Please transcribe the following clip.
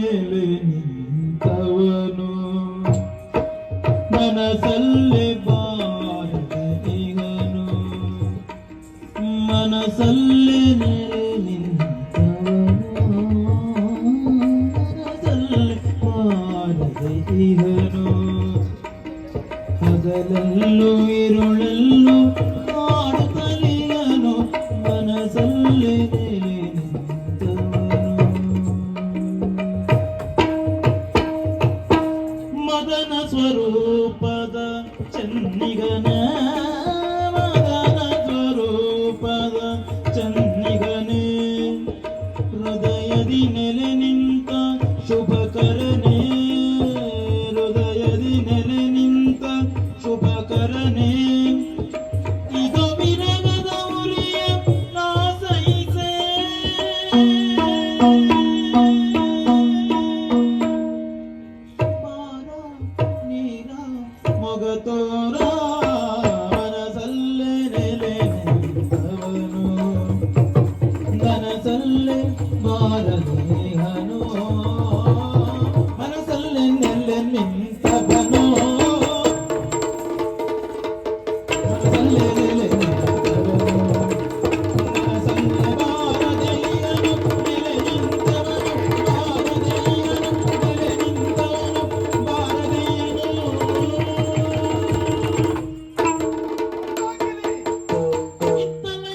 ನಿಂತವನು. ಮನಸಲ್ಲೇ ಬಾರದೆ ಈಗನು. ಮನಸಲ್ಲೇ ನಿಂತವನು. ಮನಸಲ್ಲಿ ಬಾರದೆ ಇಹನು ಹಗಲಲ್ಲೂ ಇರುಳಲ್ಲೂ. ಸ್ವರೂಪದ ಚನ್ನಿಗನ ಮಗನ ಸ್ವರೂಪದ ಚನ್ನಿಗನೇ ಹೃದಯದಿ ನೆಲೆ ನಿಂತ ಶುಭಕರನೇ ಹೃದಯದಿ ನೆಲೆ ನಿಂತ ಶುಭಕರನೇ ಮೊಗತೋರಾ ಮನಸಲ್ಲೇ ನೆಲೆ ನಿಂತವನು. ಮನಸಲ್ಲೇ ಮಾರದೇಹನು ಮನಸಲ್ಲೇ ನೆಲೆ ನಿಂತವನು. ಮನಸಲ್ಲೇ